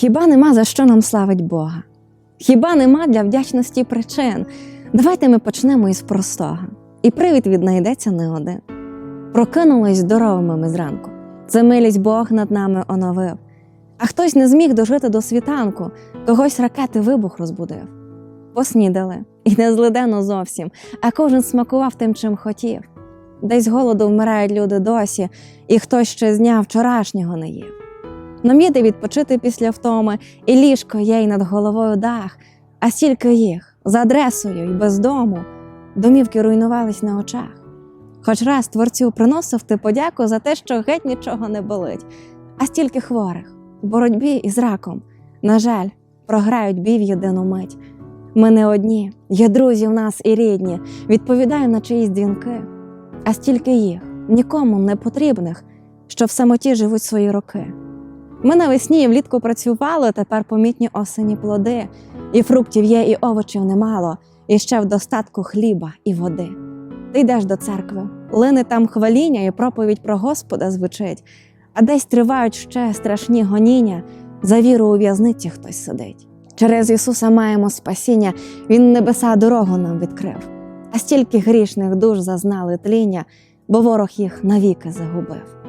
Хіба нема за що нам славить Бога? Хіба нема для вдячності причин? Давайте ми почнемо із простого. І привід віднайдеться не один. Прокинулись здоровими ми зранку. Це милість Бог над нами оновив. А хтось не зміг дожити до світанку, когось ракети вибух розбудив. Поснідали, і не злиденно зовсім, а кожен смакував тим, чим хотів. Десь голоду вмирають люди досі, і хтось ще з дня вчорашнього не їв. Нам є відпочити після втоми, і ліжко є й над головою дах, а стільки їх за адресою й без дому, домівки руйнувались на очах. Хоч раз творцю приносив ти подяку за те, що геть нічого не болить, а стільки хворих в боротьбі із раком, на жаль, програють бій в єдину мить. Ми не одні, є друзі в нас і рідні, відповідаю на чиїсь дзвінки, а стільки їх, нікому не потрібних, що в самоті живуть свої роки. Ми навесні і влітку працювали, тепер помітні осені плоди, і фруктів є, і овочів немало, і ще в достатку хліба і води. Ти йдеш до церкви, лине там хваління і проповідь про Господа звучить, а десь тривають ще страшні гоніння, за віру у в'язниці хтось сидить. Через Ісуса маємо спасіння, Він небеса дорогу нам відкрив. А стільки грішних душ зазнали тління, бо ворог їх навіки загубив.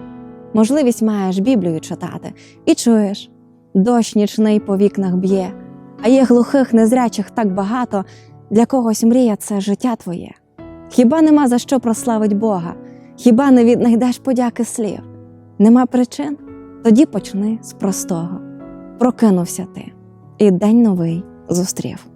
Можливість маєш Біблію читати і чуєш, дощ нічний по вікнах б'є, а є глухих, незрячих так багато, для когось мрія це життя твоє. Хіба нема за що прославить Бога? Хіба не віднайдеш подяки слів? Нема причин? Тоді почни з простого. Прокинувся ти, і день новий зустрів.